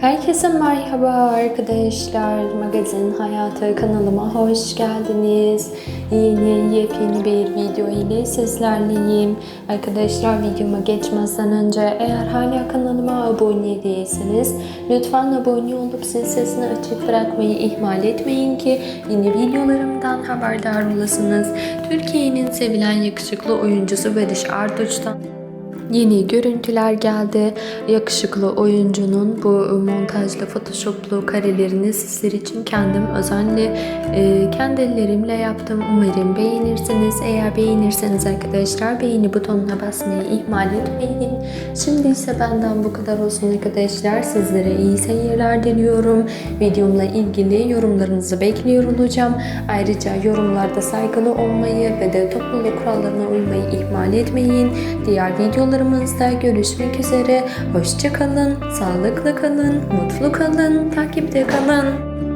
Herkese merhaba arkadaşlar. Magazin Hayatı kanalıma hoş geldiniz. Yeni yepyeni bir video ile sizlerleyim. Arkadaşlar videoma geçmezden önce eğer hala kanalıma abone değilseniz lütfen abone olup zil sesini açık bırakmayı ihmal etmeyin ki yeni videolarımdan haberdar olasınız. Türkiye'nin sevilen yakışıklı oyuncusu Barış Arduç'tan Yeni görüntüler geldi. Yakışıklı oyuncunun bu montajlı, photoshoplu karelerini sizler için kendim özenle e, kendi ellerimle yaptım. Umarım beğenirsiniz. Eğer beğenirseniz arkadaşlar beğeni butonuna basmayı ihmal etmeyin. Şimdi ise benden bu kadar olsun arkadaşlar. Sizlere iyi seyirler diliyorum. Videomla ilgili yorumlarınızı bekliyor olacağım. Ayrıca yorumlarda saygılı olmayı ve de topluluk kurallarına uymayı ihmal etmeyin. Diğer videolarımızda görüşmek üzere. Hoşça kalın, sağlıklı kalın, mutlu kalın, takipte kalın.